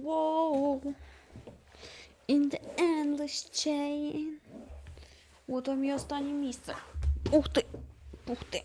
Whoa. In the endless chain. От вам і останнє місце. Ух ти! Ух ти!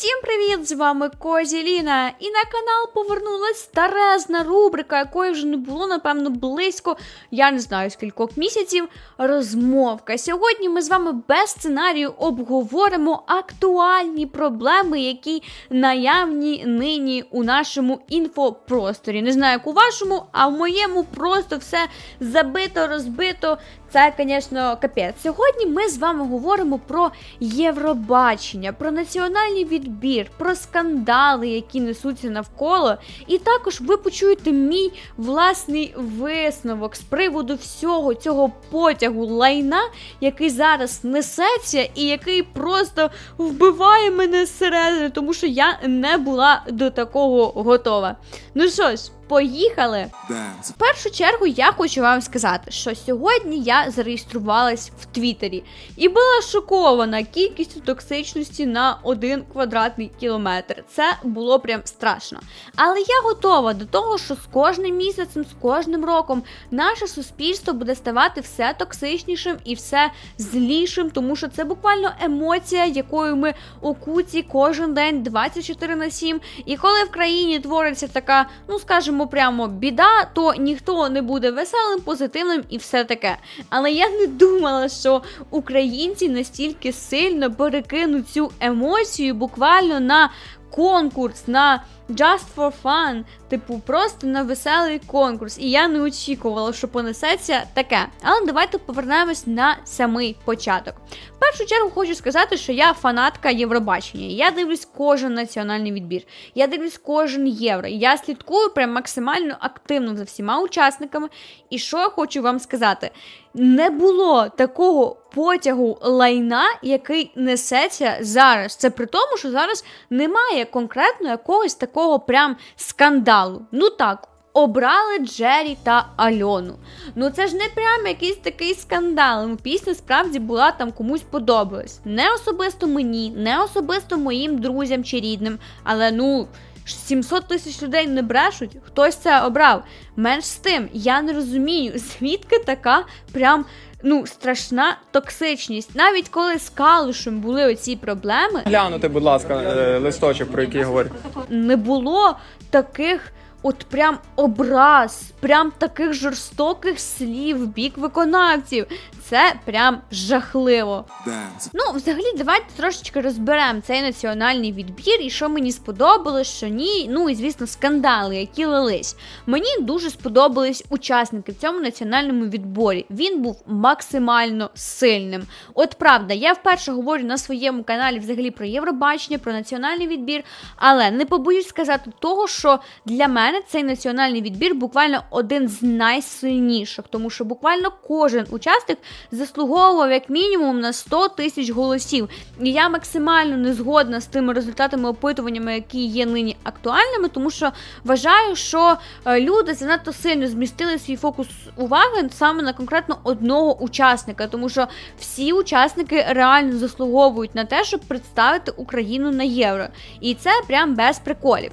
Всім привіт! З вами Козіліна. І на канал повернулась старезна рубрика, якої вже не було, напевно, близько, я не знаю скількох місяців. Розмовка. Сьогодні ми з вами без сценарію обговоримо актуальні проблеми, які наявні нині у нашому інфопросторі. Не знаю, як у вашому, а в моєму просто все забито, розбито. Це, звісно, капець. Сьогодні ми з вами говоримо про Євробачення, про національний відбір, про скандали, які несуться навколо. І також ви почуєте мій власний висновок з приводу всього цього потягу лайна, який зараз несеться, і який просто вбиває мене зсередини, тому що я не була до такого готова. Ну що ж, поїхали! Dance. В першу чергу я хочу вам сказати, що сьогодні я зареєструвалась в Твіттері і була шокована кількістю токсичності на один квадратний кілометр. Це було прям страшно. Але я готова до того, що з кожним місяцем, з кожним роком наше суспільство буде ставати все токсичнішим і все злішим, тому що це буквально емоція, якою ми окуті кожен день 24 на 7. І коли в країні твориться така, ну скажімо, прямо біда, то ніхто не буде веселим, позитивним і все таке. Але я не думала, що українці настільки сильно перекинуть цю емоцію буквально на конкурс, на just for fun, типу, просто на веселий конкурс. І я не очікувала, що понесеться таке. Але давайте повернемось на самий початок. В першу чергу хочу сказати, що я фанатка Євробачення. Я дивлюсь кожен національний відбір. Я дивлюсь кожен євро. Я слідкую прям максимально активно за всіма учасниками. І що я хочу вам сказати? Не було такого потягу лайна, який несеться зараз. Це при тому, що зараз немає конкретно якогось такого прям скандалу. Ну так. Обрали Джері та Альону. Ну це ж не прям якийсь такий скандал. Ну, Пісня справді була там комусь подобалась. Не особисто мені, не особисто моїм друзям чи рідним, але ну. 700 тисяч людей не брешуть, хтось це обрав. Менш з тим, я не розумію, звідки така прям ну страшна токсичність. Навіть коли з Калушем були оці проблеми, Глянути, будь ласка, е, листочок, про який говорю. не було таких. От прям образ, прям таких жорстоких слів в бік виконавців. Це прям жахливо. Dance. Ну, взагалі, давайте трошечки розберемо цей національний відбір і що мені сподобалось, що ні. Ну і звісно, скандали, які лились. Мені дуже сподобались учасники в цьому національному відборі. Він був максимально сильним. От правда, я вперше говорю на своєму каналі взагалі про Євробачення, про національний відбір, але не побоюсь сказати того, що для мене цей національний відбір буквально один з найсильніших, тому що буквально кожен учасник заслуговував як мінімум на 100 тисяч голосів. І я максимально не згодна з тими результатами опитуваннями, які є нині актуальними, тому що вважаю, що е, люди занадто сильно змістили свій фокус уваги саме на конкретно одного учасника, тому що всі учасники реально заслуговують на те, щоб представити Україну на євро. І це прям без приколів.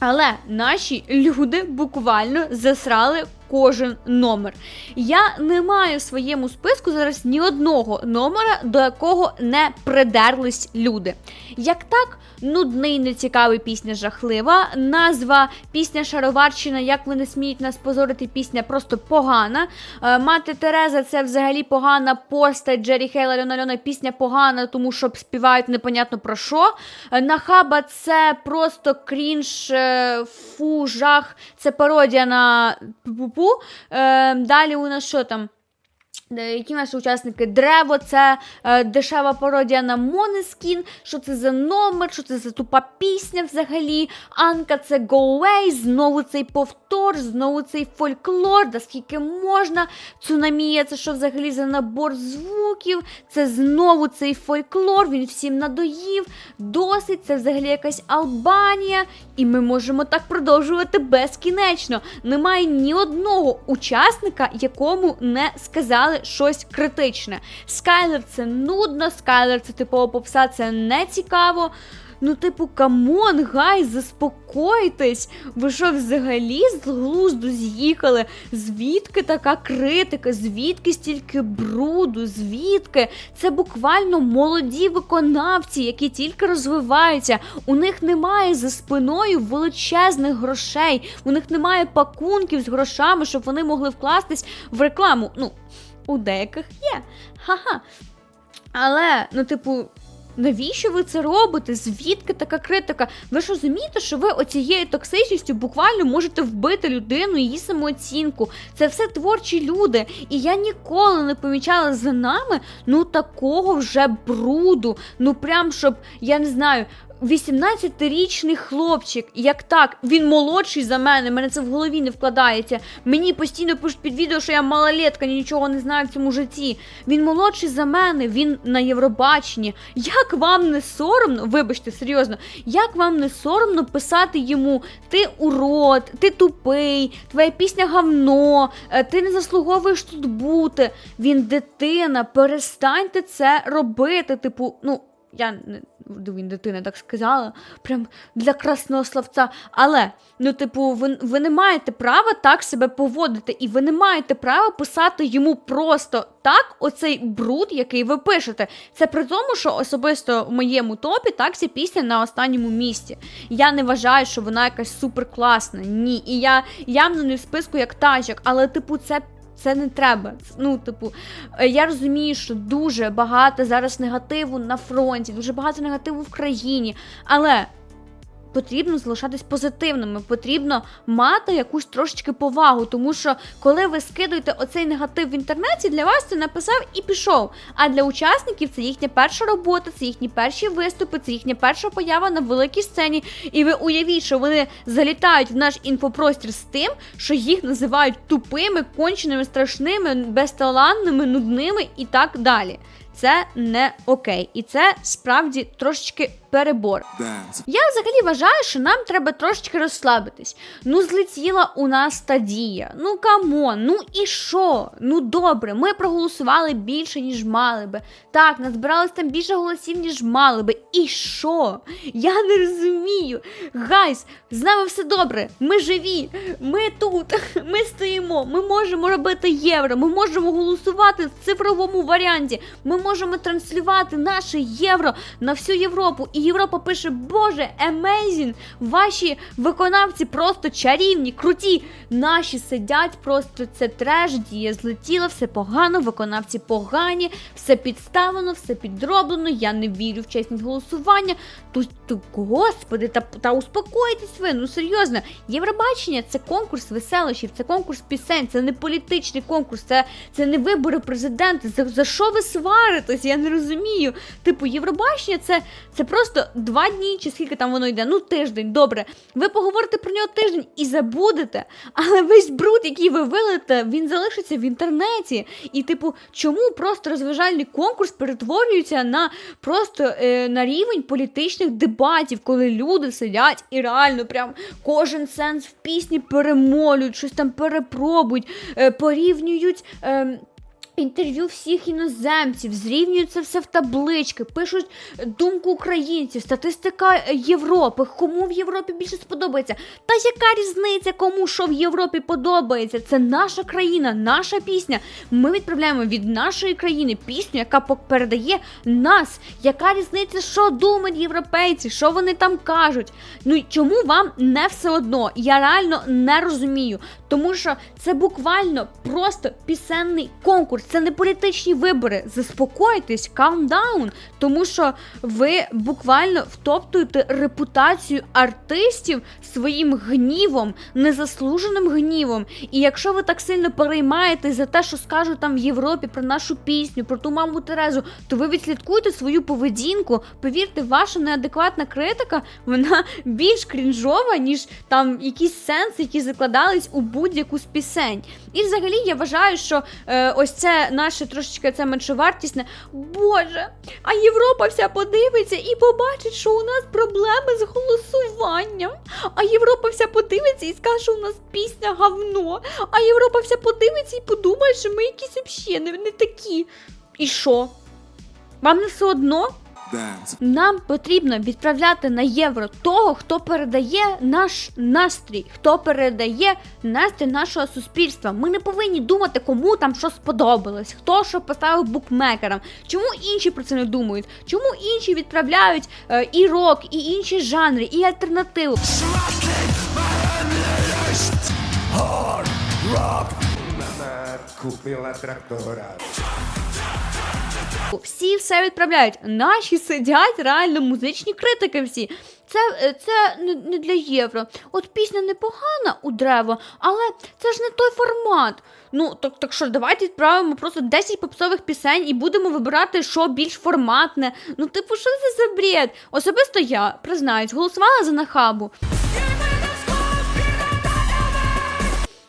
Але наші люди буквально засрали кожен номер. Я не маю в своєму списку зараз ні одного номера, до якого не придерлись люди. Як так, нудний, нецікавий пісня жахлива. Назва пісня Шароварщина, як ви не сміють нас позорити, пісня просто погана. Е, Мати Тереза це взагалі погана постать. Джері Хейл, Альона Альона, пісня погана, тому що співають непонятно про що. Е, Нахаба це просто крінж, е, фу, жах, це пародія на Е, Далі у нас що там? Е, Які наші учасники? Древо, це е, дешева пародія на Монескін. Що це за номер? Що це за тупа пісня взагалі? Анка це Go Away, знову цей повтор, знову цей фольклор. Да скільки можна? Цунамія, це що взагалі за набор звуків? Це знову цей фольклор, він всім надоїв. Досить, це взагалі якась Албанія. І ми можемо так продовжувати безкінечно. Немає ні одного учасника, якому не сказали щось критичне. Скайлер це нудно, Скайлер це типова попса, це не цікаво. Ну, типу, камон, гай, заспокойтесь. Ви що взагалі з глузду з'їхали? Звідки така критика? Звідки стільки бруду? Звідки? Це буквально молоді виконавці, які тільки розвиваються. У них немає за спиною величезних грошей, у них немає пакунків з грошами, щоб вони могли вкластись в рекламу. Ну, у деяких є. Ха-ха. Але, ну, типу. Навіщо ви це робите? Звідки така критика? Ви ж розумієте, що ви оцією токсичністю буквально можете вбити людину, її самооцінку. Це все творчі люди. І я ніколи не помічала за нами ну такого вже бруду. Ну прям щоб, я не знаю. 18-річний хлопчик, як так, він молодший за мене, мене це в голові не вкладається. Мені постійно пишуть під відео, що я малолетка, нічого не знаю в цьому житті. Він молодший за мене, він на Євробаченні. Як вам не соромно, вибачте, серйозно, як вам не соромно писати йому ти урод, ти тупий, твоя пісня гавно, е, ти не заслуговуєш тут бути. Він дитина, перестаньте це робити. Типу, ну. Я не він дитина так сказала, прям для красного словця. Але, ну, типу, ви, ви не маєте права так себе поводити, і ви не маєте права писати йому просто так, оцей бруд, який ви пишете. Це при тому, що особисто в моєму топі так ця пісня на останньому місці. Я не вважаю, що вона якась супер класна. Ні. І я явно не в списку як тачок, але, типу, це. Це не треба. Ну, типу, е, я розумію, що дуже багато зараз негативу на фронті, дуже багато негативу в країні, але потрібно залишатись позитивними, потрібно мати якусь трошечки повагу, тому що коли ви скидуєте оцей негатив в інтернеті, для вас це написав і пішов. А для учасників це їхня перша робота, це їхні перші виступи, це їхня перша поява на великій сцені. І ви уявіть, що вони залітають в наш інфопростір з тим, що їх називають тупими, конченими, страшними, безталанними, нудними і так далі. Це не окей, і це справді трошечки перебор. dance. Я взагалі вважаю, що нам треба трошечки розслабитись. Ну, злетіла у нас та дія. Ну камон, ну і що? Ну добре, ми проголосували більше, ніж мали би. Так, назбиралось там більше голосів, ніж мали би. І що? Я не розумію. Гайс, з нами все добре. Ми живі, ми тут, ми стоїмо, ми можемо робити євро, ми можемо голосувати в цифровому варіанті. Ми можемо транслювати наше євро на всю Європу. І Європа пише: Боже, amazing! Ваші виконавці просто чарівні, круті. Наші сидять, просто це треш, дія злетіла, все погано, виконавці погані, все підставлено, все підроблено. Я не вірю в чесність голосування. То, то господи, та, та успокойтесь ви. Ну серйозно, Євробачення це конкурс веселощів, це конкурс пісень, це не політичний конкурс, це, це не вибори президента. За, за що ви сваритесь? Я не розумію. Типу, Євробачення це, це просто два дні, чи скільки там воно йде. Ну, тиждень, добре. Ви поговорите про нього тиждень і забудете. Але весь бруд, який ви вилите, він залишиться в інтернеті. І, типу, чому просто розважальний конкурс перетворюється на просто е, на рівень політичних дебатів, коли люди сидять і реально прям кожен сенс в пісні перемолюють, щось там перепробують, е, порівнюють. Е, Інтерв'ю всіх іноземців, зрівнюють це все в таблички, пишуть думку українців, статистика Європи, кому в Європі більше сподобається. Та яка різниця, кому що в Європі подобається? Це наша країна, наша пісня. Ми відправляємо від нашої країни пісню, яка передає нас. Яка різниця, що думають європейці, що вони там кажуть? Ну чому вам не все одно? Я реально не розумію. Тому що це буквально просто пісенний конкурс, це не політичні вибори. Заспокойтесь, down, тому що ви буквально втоптуєте репутацію артистів своїм гнівом, незаслуженим гнівом. І якщо ви так сильно переймаєтесь за те, що скажуть там в Європі про нашу пісню, про ту маму Терезу, то ви відслідкуйте свою поведінку. Повірте, ваша неадекватна критика вона більш крінжова, ніж там якісь сенси, які закладались у будь-яку з пісень. І взагалі я вважаю, що е, ось це наше трошечки це меншовартісне. Боже, а Європа вся подивиться і побачить, що у нас проблеми з голосуванням. А Європа вся подивиться і скаже, що у нас пісня говно. А Європа вся подивиться і подумає, що ми якісь взагалі не, не такі. І що? Вам не все одно? Dance. Нам потрібно відправляти на євро того, хто передає наш настрій, хто передає настрій нашого суспільства. Ми не повинні думати, кому там що сподобалось, хто що поставив букмекерам. Чому інші про це не думають? Чому інші відправляють е, і рок, і інші жанри, і альтернативу? Купила трактора. Всі все відправляють. Наші сидять реально музичні критики всі. Це, е, це не, для євро. От пісня непогана у древо, але це ж не той формат. Ну, так, так що, давайте відправимо просто 10 попсових пісень і будемо вибирати, що більш форматне. Ну, типу, що це за бред? Особисто я, признаюсь, голосувала за нахабу.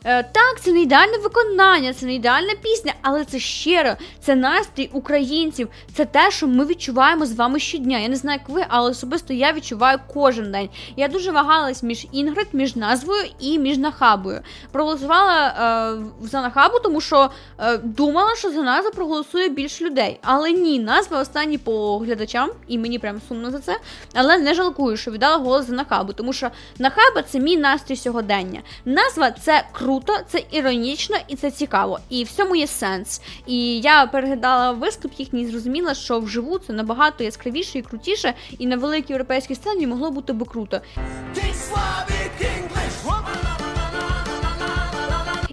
Так, це не ідеальне виконання, це не ідеальна пісня, але це щиро, це настрій українців, це те, що ми відчуваємо з вами щодня. Я не знаю, як ви, але особисто я відчуваю кожен день. Я дуже вагалась між Інгрид, між назвою і між нахабою. Проголосувала е, за нахабу, тому що е, думала, що за назву проголосує більше людей. Але ні, назва останні по глядачам, і мені прям сумно за це. Але не жалкую, що віддала голос за нахабу, тому що нахаба це мій настрій сьогодення. Назва це круто, це іронічно і це цікаво. І в цьому є сенс. І я переглядала виступ їхній зрозуміла, що вживу це набагато яскравіше і крутіше, і на великій європейській сцені могло бути би круто.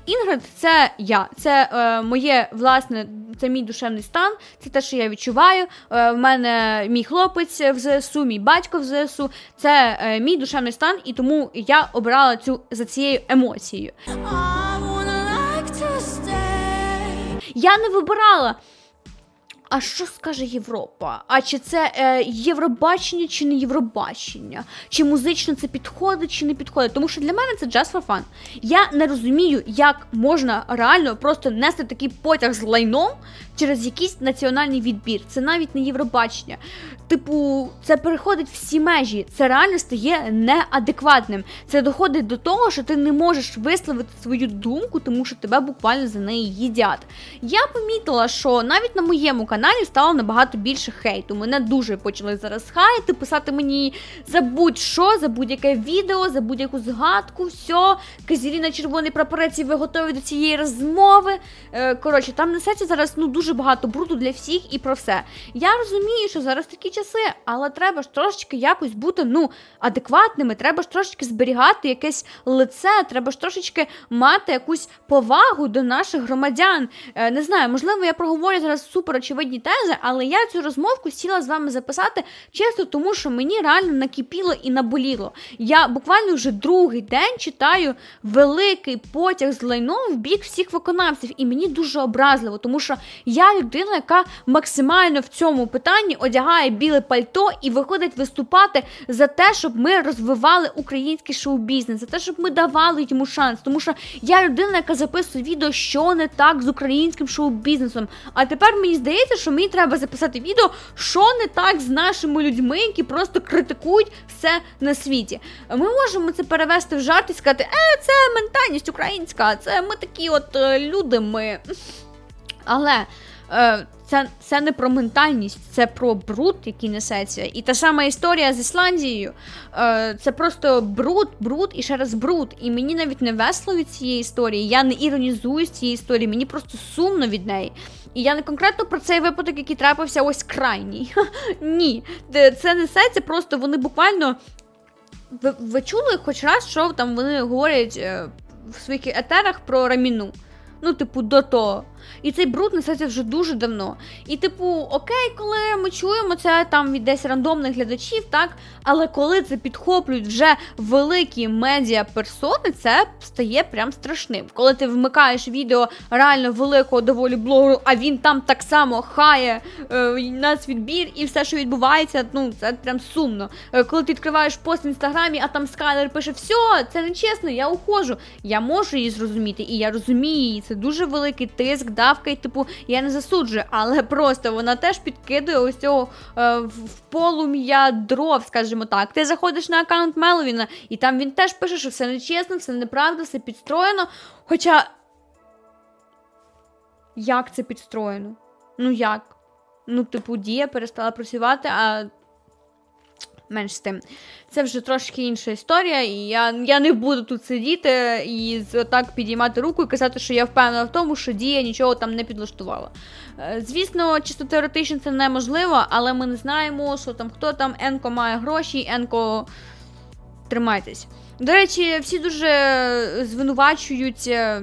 Інгрид це я, це е, моє власне, це мій душевний стан, це те, що я відчуваю. Е, в мене мій хлопець в ЗСУ, мій батько в ЗСУ. Це е, мій душевний стан, і тому я обрала цю за цією емоцією. Я не вибирала. А що скаже Європа? А чи це е, Євробачення, чи не Євробачення? Чи музично це підходить, чи не підходить? Тому що для мене це just for fun. Я не розумію, як можна реально просто нести такий потяг з лайном через якийсь національний відбір. Це навіть не Євробачення. Типу, це переходить всі межі. Це реально стає неадекватним. Це доходить до того, що ти не можеш висловити свою думку, тому що тебе буквально за неї їдять. Я помітила, що навіть на моєму каналі стало набагато більше хейту. Мене дуже почали зараз хаяти, писати мені за будь-що, за будь-яке відео, за будь-яку згадку, все. Казіріна червоний прапорець, і ви готові до цієї розмови. Е, коротше, там несеться зараз ну дуже багато бруду для всіх і про все. Я розумію, що зараз такі часи, але треба ж трошечки якось бути ну адекватними. Треба ж трошечки зберігати якесь лице, треба ж трошечки мати якусь повагу до наших громадян. Е, не знаю, можливо, я проговорю зараз супер очевидні тези, але я цю розмовку сіла з вами записати чисто тому, що мені реально накипіло і наболіло. Я буквально вже другий день читаю великий потяг з лайном в бік всіх виконавців, і мені дуже образливо, тому що я людина, яка максимально в цьому питанні одягає біле пальто і виходить виступати за те, щоб ми розвивали український шоу-бізнес, за те, щоб ми давали йому шанс. Тому що я людина, яка записує відео, що не так з українським шоу-бізнесом. А тепер мені здається, що мені треба записати відео, що не так з нашими людьми, які просто критикують все на світі. Ми можемо це перевести в жарт і сказати, е, це ментальність українська, це ми такі от е, люди. Ми. Але це, це не про ментальність, це про бруд, який несеться. І та сама історія з Ісландією. Е, це просто бруд, бруд і ще раз бруд. І мені навіть не весело від цієї історії. Я не іронізую з цієї історії, мені просто сумно від неї. І я не конкретно про цей випадок, який трапився ось крайній. Ні, це несеться, просто вони буквально. Ви, ви чули хоч раз, що там вони говорять е, в своїх етерах про раміну? Ну, типу, до того. І цей бруд несеться вже дуже давно. І, типу, окей, коли ми чуємо це там від десь рандомних глядачів, так, але коли це підхоплюють вже великі медіа персони, це стає прям страшним. Коли ти вмикаєш відео реально великого доволі блогеру, а він там так само хає е, нас відбір і все, що відбувається, ну це прям сумно. Е, коли ти відкриваєш пост в інстаграмі, а там скайлер пише: все, це не чесно, я ухожу. Я можу її зрозуміти, і я розумію її. Це дуже великий тиск, давка, і типу, я не засуджую, але просто вона теж підкидує ось цього е, в полум'я дров, скажімо так. Ти заходиш на аккаунт Меловіна, і там він теж пише, що все нечесно, все неправда, все підстроєно. Хоча. Як це підстроєно? Ну як? Ну, типу, дія перестала працювати, а менш з тим. Це вже трошки інша історія, і я, я не буду тут сидіти і так підіймати руку і казати, що я впевнена в тому, що дія нічого там не підлаштувала. Е, Звісно, чисто теоретично це неможливо, але ми не знаємо, що там хто там Енко має гроші, Енко. Тримайтесь. До речі, всі дуже звинувачують е,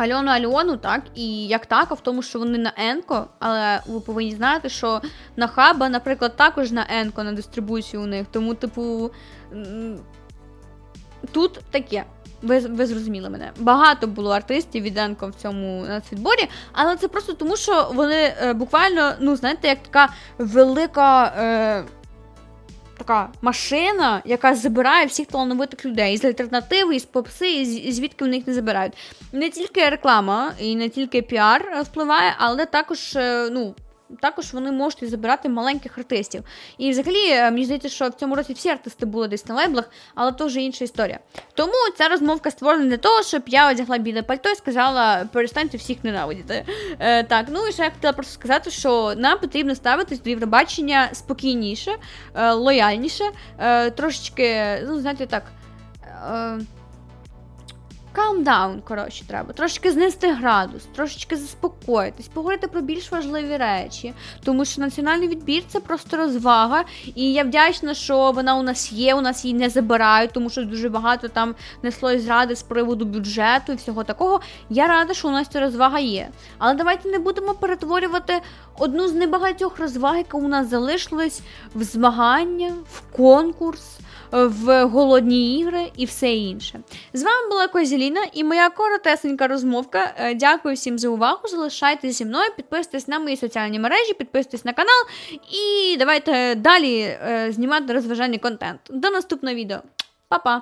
Альону Альону, так, і як така в тому, що вони на Енко, але ви повинні знати, що на Хаба, наприклад, також на Енко на дистрибуцію у них. Тому, типу, тут таке. Ви, ви зрозуміли мене. Багато було артистів від Енко в цьому нацвідборі, але це просто тому, що вони е, буквально, ну, знаєте, як така велика. Е, Така машина, яка забирає всіх талановитих людей з альтернативи, із попси, і звідки вони них не забирають. Не тільки реклама і не тільки піар впливає, але також, е, ну. Також вони можуть забирати маленьких артистів. І взагалі, е, мені здається, що в цьому році всі артисти були десь на лейблах, але то вже інша історія. Тому ця розмовка створена для того, щоб я одягла біле пальто і сказала: перестаньте всіх ненавидіти. Е, так, ну і ще я хотіла просто сказати, що нам потрібно ставитись до Євробачення спокійніше, е, лояльніше, е, трошечки, ну, знаєте, так. Е, Calm down, коротше, треба. Трошки знести градус, трошечки заспокоїтись, поговорити про більш важливі речі. Тому що національний відбір це просто розвага. І я вдячна, що вона у нас є, у нас її не забирають, тому що дуже багато там несло зради з приводу бюджету і всього такого. Я рада, що у нас ця розвага є. Але давайте не будемо перетворювати одну з небагатьох розваг, яка у нас залишилась в змагання, в конкурс, в голодні ігри і все інше. З вами була Козіліна і моя коротесенька розмовка. Е, Дякую всім за увагу. Залишайтеся зі мною, підписуйтесь на мої соціальні мережі, підписуйтесь на канал і давайте далі е, знімати розважальний контент. До наступного відео. Па-па!